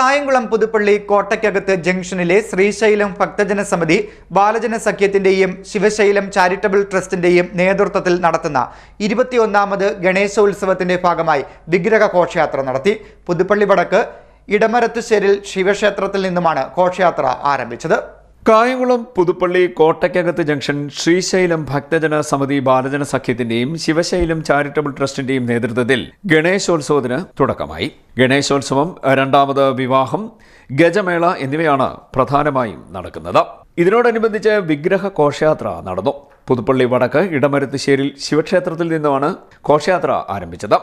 കായംകുളം പുതുപ്പള്ളി കോട്ടയ്ക്കകത്ത് ജംഗ്ഷനിലെ ശ്രീശൈലം ഭക്തജന സമിതി ബാലജന സഖ്യത്തിന്റെയും ശിവശൈലം ചാരിറ്റബിൾ ട്രസ്റ്റിന്റെയും നേതൃത്വത്തിൽ നടത്തുന്ന ഇരുപത്തിയൊന്നാമത് ഗണേശോത്സവത്തിന്റെ ഭാഗമായി വിഗ്രഹ ഘോഷയാത്ര നടത്തി. പുതുപ്പള്ളി വടക്ക് ഇടമരത്തുശ്ശേരിൽ ശിവക്ഷേത്രത്തിൽ നിന്നുമാണ് ഘോഷയാത്ര ആരംഭിച്ചത്. കായംകുളം പുതുപ്പള്ളി കോട്ടയ്ക്കകത്ത് ജംഗ്ഷൻ ശ്രീശൈലം ഭക്തജന സമിതി ബാലജന സഖ്യത്തിന്റെയും ശിവശൈലം ചാരിറ്റബിൾ ട്രസ്റ്റിന്റെയും നേതൃത്വത്തിൽ ഗണേശോത്സവത്തിന് തുടക്കമായി. ഗണേശോത്സവം രണ്ടാമത് വിവാഹം ഗജമേള എന്നിവയാണ് പ്രധാനമായും നടക്കുന്നത്. ഇതിനോടനുബന്ധിച്ച് വിഗ്രഹ ഘോഷയാത്ര നടന്നു. പുതുപ്പള്ളി വടക്ക് ഇടമരുത്തുശ്ശേരിൽ ശിവക്ഷേത്രത്തിൽ നിന്നുമാണ് ഘോഷയാത്ര ആരംഭിച്ചത്.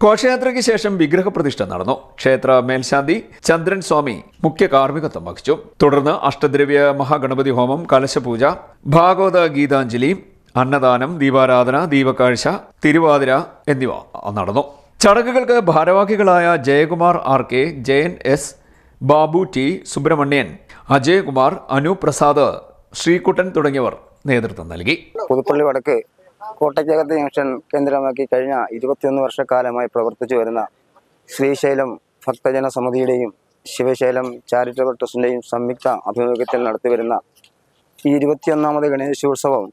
ഘോഷയാത്രയ്ക്ക് ശേഷം വിഗ്രഹപ്രതിഷ്ഠ നടന്നു. ക്ഷേത്ര മേൽശാന്തി ചന്ദ്രൻ സ്വാമി മുഖ്യ കാർമ്മികത്വം വഹിച്ചു. തുടർന്ന് അഷ്ടദ്രവ്യ മഹാഗണപതി ഹോമം കലശപൂജ ഭാഗവത ഗീതാഞ്ജലി അന്നദാനം ദീപാരാധന ദീപക്കാഴ്ച തിരുവാതിര എന്നിവ നടന്നു. ചടങ്ങുകൾക്ക് ഭാരവാഹികളായ Jayakumar R K Jayan S Babu T Subramanian Ajayakumar Anuprasad Sreekuttan തുടങ്ങിയവർ നേതൃത്വം നൽകി. പുതുപ്പള്ളി വടക്ക് കോട്ടയ്ക്കകത്ത് ജംഗ്ഷൻ കേന്ദ്രമാക്കി കഴിഞ്ഞ ഇരുപത്തിയൊന്ന് വർഷക്കാലമായി പ്രവർത്തിച്ചു വരുന്ന ശ്രീശൈലം ഭക്തജന സമിതിയുടെയും ശിവശൈലം ചാരിറ്റബിൾ ട്രസ്റ്റിന്റെയും സംയുക്ത ആഭിമുഖ്യത്തിൽ നടത്തിവരുന്ന ഈ ഇരുപത്തിയൊന്നാമത് ഗണേശോത്സവം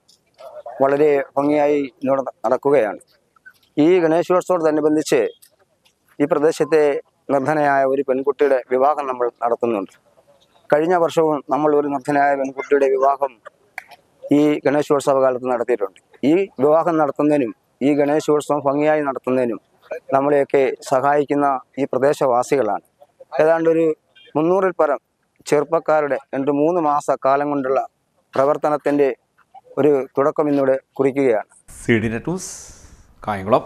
വളരെ ഭംഗിയായി നടക്കുകയാണ്. ഈ ഗണേശോത്സവത്തോടനുബന്ധിച്ച് ഈ പ്രദേശത്തെ നിർധനയായ ഒരു പെൺകുട്ടിയുടെ വിവാഹം നമ്മൾ നടത്തുന്നുണ്ട്. കഴിഞ്ഞ വർഷവും നമ്മൾ ഒരു നിർധനയായ പെൺകുട്ടിയുടെ വിവാഹം ഈ ഗണേശോത്സവ കാലത്ത് നടത്തിയിട്ടുണ്ട്. ഈ വിവാഹം നടത്തുന്നതിനും ഈ ഗണേശോത്സവം ഭംഗിയായി നടത്തുന്നതിനും നമ്മളെയൊക്കെ സഹായിക്കുന്ന ഈ പ്രദേശവാസികളാണ്. ഏതാണ്ട് ഒരു മുന്നൂറിൽ പരം ചെറുപ്പക്കാരുടെ രണ്ട് മൂന്ന് മാസ കാലം കൊണ്ടുള്ള പ്രവർത്തനത്തിന്റെ ഒരു തുടക്കം ഇന്നിവിടെ കുറിക്കുകയാണ്. കായംകുളം.